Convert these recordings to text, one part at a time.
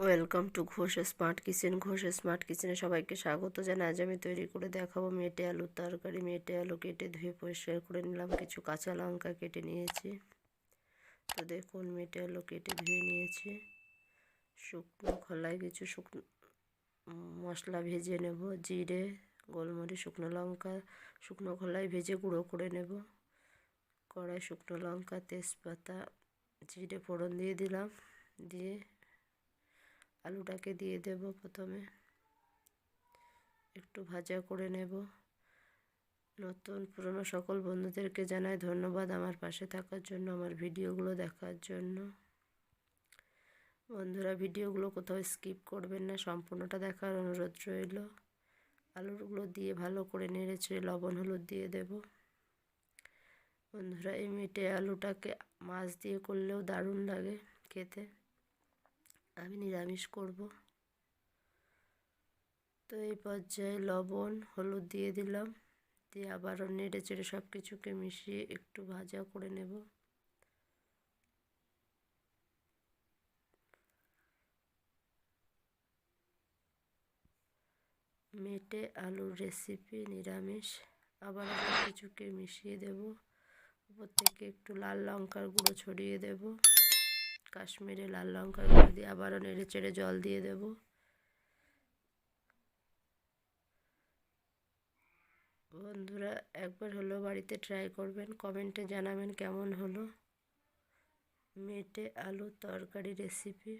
Welcome to Ghosh smart kitchen Ghosh smart কিচেনে সবাইকে স্বাগত জানাই। আজ আমি তৈরি করে দেখাবো মেটে আলুর তরকারি। মেটে আলু কেটে ধুয়ে পরিষ্কার করে নিলাম। কিছু কাঁচা লঙ্কা কেটে নিয়েছি। তো দেখুন, মেটে আলু কেটে ধুয়ে নিয়েছি। শুকনো খোলায় কিছু শুকনো মশলা ভেজে নেব। জিরে, গোলমরিচ, শুকনো লঙ্কা, শুকনো খোলায় ভেজে গুঁড়ো করে নেব। কড়াই শুকনো লঙ্কা, তেজপাতা, জিরে ফোড়ন দিয়ে দিলাম। দিয়ে আলুটাকে দিয়ে দেব প্রথমে। একটু ভাজা করে নেব। নতুন পুরনো সকল বন্ধুদেরকে জানাই ধন্যবাদ আমার পাশে থাকার জন্য, আমার ভিডিওগুলো দেখার জন্য। বন্ধুরা, ভিডিওগুলো কোথাও স্কিপ করবেন না, সম্পূর্ণটা দেখার অনুরোধ রইল। আলুগুলো দিয়ে ভালো করে নেড়ে চেড়ে লবণ, হলুদ দিয়ে দেব। বন্ধুরা, এই মিটে আলুটাকে মাছ দিয়ে করলেও দারুণ লাগে খেতে। আমি নিরামিষ করব। তো এই পর্যায়ে লবণ, হলুদ দিয়ে দিলাম। দিয়ে আবারও নেড়ে চেড়ে সব কিছুকে মিশিয়ে একটু ভাজা করে নেব। মেটে আলুর রেসিপি নিরামিষ। আবার কিছুকে মিশিয়ে দেব। উপর থেকে একটু লাল লঙ্কার গুঁড়ো ছড়িয়ে দেবো। কাশ্মীরে লাল লঙ্কার গুঁড়ো দিয়ে আবারও নেড়ে চেড়ে জল দিয়ে দেব। বন্ধুরা, একবার হলো বাড়িতে ট্রাই করবেন। কমেন্টে জানাবেন কেমন হলো মেটে আলু তরকারি রেসিপি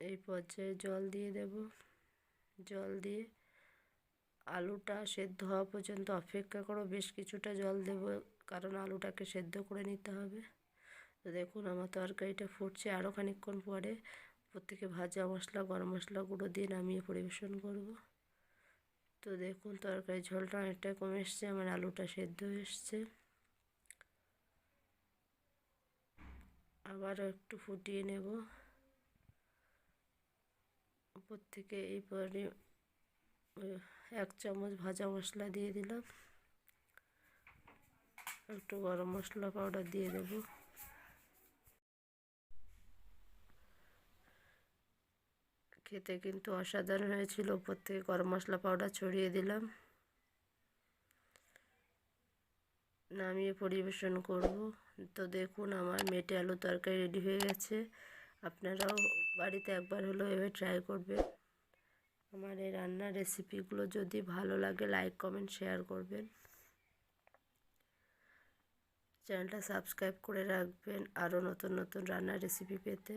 এই পর্যায়ে জল দিয়ে দেব। জল দিয়ে আলুটা সেদ্ধ হওয়া পর্যন্ত অপেক্ষা করো, বেশ কিছুটা জল দেব, কারণ আলুটাকে সেদ্ধ করে নিতে হবে। তো দেখুন, আমার তরকারিটা ফুটছে আরও খানিকক্ষণ পরে। প্রত্যেকে ভাজা মশলা, গরম মশলা গুঁড়ো দিয়ে নামিয়ে পরিবেশন করব। তো দেখুন তরকারি ঝোলটা অনেকটা কমে এসছে, আমার আলুটা সেদ্ধ এসছে। আবারও একটু ফুটিয়ে নেব। উপর থেকে এই পরে এক চামচ ভাজা মশলা দিয়ে দিলাম। একটু গরম মশলা পাউডার দিয়ে দেব। খেতে কিন্তু অসাধারণ হয়েছিল। উপর থেকে গরম মশলা পাউডার ছড়িয়ে দিলাম। নামিয়ে পরিবেশন করব। তো দেখুন, আমার মেটে আলু তরকারি রেডি হয়ে গেছে। আপনারাও বাড়িতে একবার হলেও এভাবে ট্রাই করবেন। আমার এই রান্নার রেসিপিগুলো যদি ভালো লাগে লাইক কমেন্ট শেয়ার করবেন। চ্যানেলটা সাবস্ক্রাইব করে রাখবেন আরও নতুন নতুন রান্নার রেসিপি পেতে।